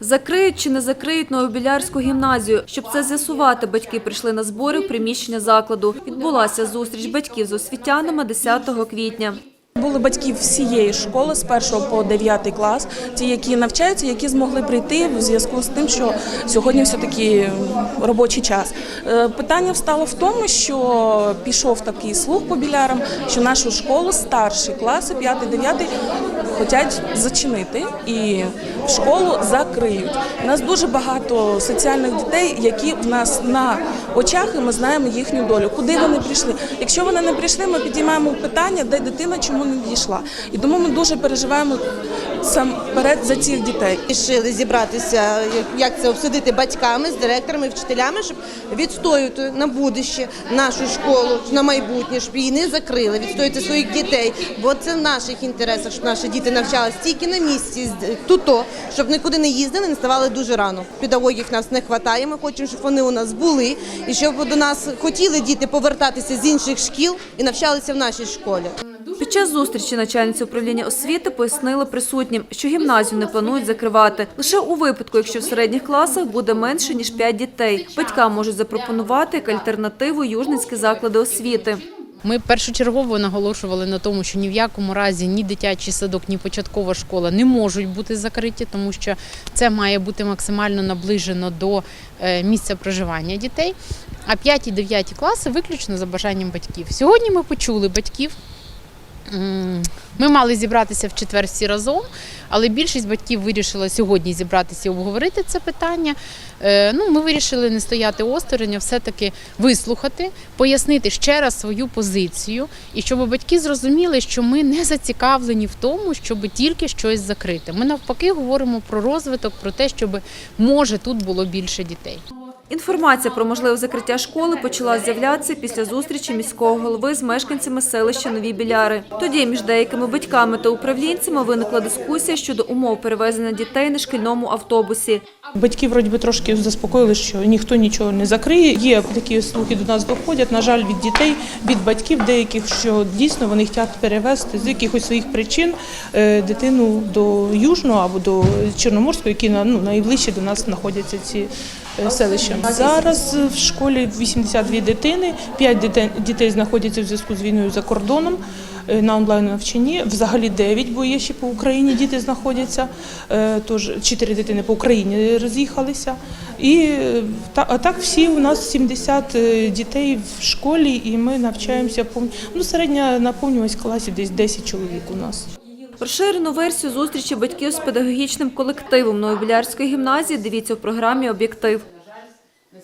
Закриють чи не закриють Новобілярську гімназію. Щоб це з'ясувати, батьки прийшли на збори в приміщення закладу. Відбулася зустріч батьків з освітянами 10 квітня. Були батьки всієї школи з 1 по 9 клас, ті, які навчаються, які змогли прийти в зв'язку з тим, що сьогодні все таки робочий час. Е, Питання встало в тому, що пішов такий слух по білярам, що нашу школу старші класи, 5-9, хочуть зачинити і школу закриють. У нас дуже багато соціальних дітей, які в нас на очах, і ми знаємо їхню долю. Куди вони прийшли? Якщо вони не прийшли, ми підіймаємо питання, де дитина, чому не дійшла. І тому ми дуже переживаємо сам перед за цих дітей. Рішили зібратися, як- це обсудити батьками, з директорами, вчителями, щоб відстоювати на будуще нашу школу, на майбутнє, щоб її не закрили, відстоювати своїх дітей. Бо це в наших інтересах, щоб наші діти навчалися тільки на місці, туто, щоб нікуди не їздили, не ставали дуже рано. Педагогів нас не вистачає. Ми хочемо, щоб вони у нас були, і щоб до нас хотіли діти повертатися з інших шкіл і навчалися в нашій школі. Під час зустрічі начальниця управління освіти пояснили присутнім, що гімназію не планують закривати лише у випадку, якщо в середніх класах буде менше ніж 5 дітей. Батькам можуть запропонувати як альтернативу южницькі заклади освіти. Ми першочергово наголошували на тому, що ні в якому разі ні дитячий садок, ні початкова школа не можуть бути закриті, тому що це має бути максимально наближено до е, місця проживання дітей. А 5 і 9 класи виключно за бажанням батьків. Сьогодні ми почули батьків. Ми мали зібратися в четвер всі разом, але більшість батьків вирішила сьогодні зібратися і обговорити це питання. Е, Ну, ми вирішили не стояти осторонь, а все-таки вислухати, пояснити ще раз свою позицію, і щоб батьки зрозуміли, що ми не зацікавлені в тому, щоб тільки щось закрити. Ми навпаки говоримо про розвиток, про те, щоб може тут було більше дітей. Інформація про можливе закриття школи почала з'являтися після зустрічі міського голови з мешканцями селища Нові Біляри. Тоді між деякими батьками та управлінцями виникла дискусія щодо умов перевезення дітей на шкільному автобусі. Батьки вроді трошки заспокоїли, що ніхто нічого не закриє. Є такі слухи до нас доходять. На жаль, від дітей, від батьків деяких, що дійсно вони хочуть перевезти з якихось своїх причин е, дитину до Южного або до Чорноморського, які ну, найближче до нас знаходяться ці селища. Зараз в школі 82 дитини, 5 дітей, дітей знаходяться в зв'язку з війною за кордоном е, на онлайн навчанні. Взагалі 9, бо є ще по Україні діти знаходяться. Е, Тож 4 дитини по Україні роз'їхалися. І е, а так всі у нас 70 е, дітей в школі, і ми навчаємося. Ну, середня наповнюваність класів десь 10 чоловік у нас. Розширену версію зустрічі батьків з педагогічним колективом Новобілярської гімназії дивіться в програмі «Об'єктив».